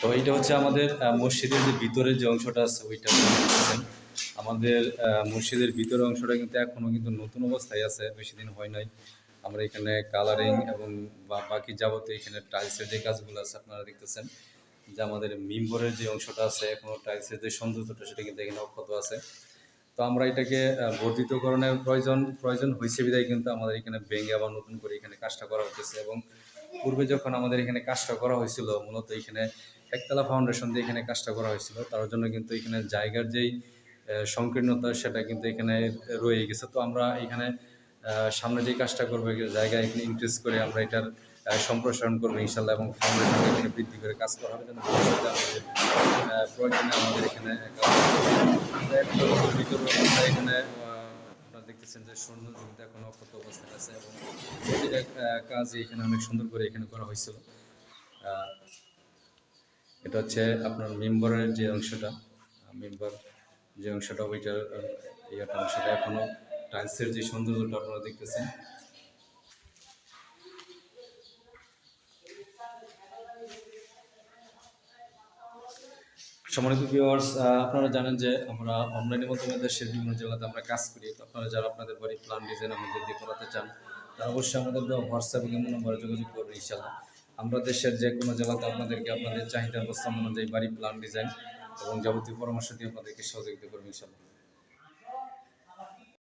তো এইটা হচ্ছে আমাদের মসজিদের যে ভিতরের যে অংশটা আছে, ওইটা আমাদের মসজিদের ভিতরের অংশটা কিন্তু এখনও কিন্তু নতুন অবস্থায় আছে, বেশি দিন হয় নাই। আমরা এখানে কালারিং এবং বাকি যাবতীয় এখানে টাইলসের যে কাজগুলো আছে, আপনারা দেখতেছেন যে আমাদের মিম্বরের যে অংশটা আছে, এখনও টাইলসের যে সৌন্দর্যটা, সেটা কিন্তু এখানে অক্ষত আছে। তো আমরা এটাকে বর্ধিতকরণের প্রয়োজন প্রয়োজন হয়েছে বিধায় কিন্তু আমাদের এখানে ভেঙে আবার নতুন করে এখানে কাজটা করা হচ্ছে এবং পূর্বে যখন আমাদের এখানে কাজটা করা হয়েছিল, মূলত এখানে একতলা ফাউন্ডেশন দিয়ে এখানে কাজটা করা হয়েছিল, তার জন্য কিন্তু এখানে জায়গার যেই সংকীর্ণতা সেটা কিন্তু এখানে রয়ে গেছে। তো আমরা এখানে সামনে যে কাজটা করব জায়গা এখানে ইনক্রিজ করে আমরা এটার সম্প্রসারণ করব ইনশাল্লাহ এবং ফাউন্ডেশন এখানে বৃদ্ধি করে কাজ করা হবে আমাদের প্রয়োজনে আমাদের এখানে এখানে আপনারা দেখতেছেন যে সৈন্য কিন্তু এখনও অক্ষত অবস্থায় আছে এবং প্রতিটা আহ, কাজ এখানে অনেক সুন্দর করে এখানে করা হয়েছিল। এটা হচ্ছে আপনার মেম্বারের যে অংশটা। মেম্বার যে অংশটা ওইটার ইয়েটা অংশটা টাইলসের যে সৌন্দর্যটা আপনারা দেখতেছেন। সম্মানিত আপনারা জানেন যে আমরা অনলাইনের মাধ্যমে দেশের বিভিন্ন জেলাতে আমরা কাজ করি। তো আপনারা যারা আপনাদের বাড়ি প্ল্যান ডিজাইন আমাদের দিয়ে করাতে চান অবশ্যই আমাদের হোয়াটসঅ্যাপ কেমন নম্বরে যোগাযোগ করবে ইনশাল্লাহ আমরা দেশের যে কোনো জেলাতে আপনাদেরকে আপনাদের চাহিদা অবস্থান অনুযায়ী বাড়ি প্ল্যান ডিজাইন এবং যাবতীয় পরামর্শ দিয়ে আপনাদেরকে সহযোগিতা করবে ইনশাল্লাহ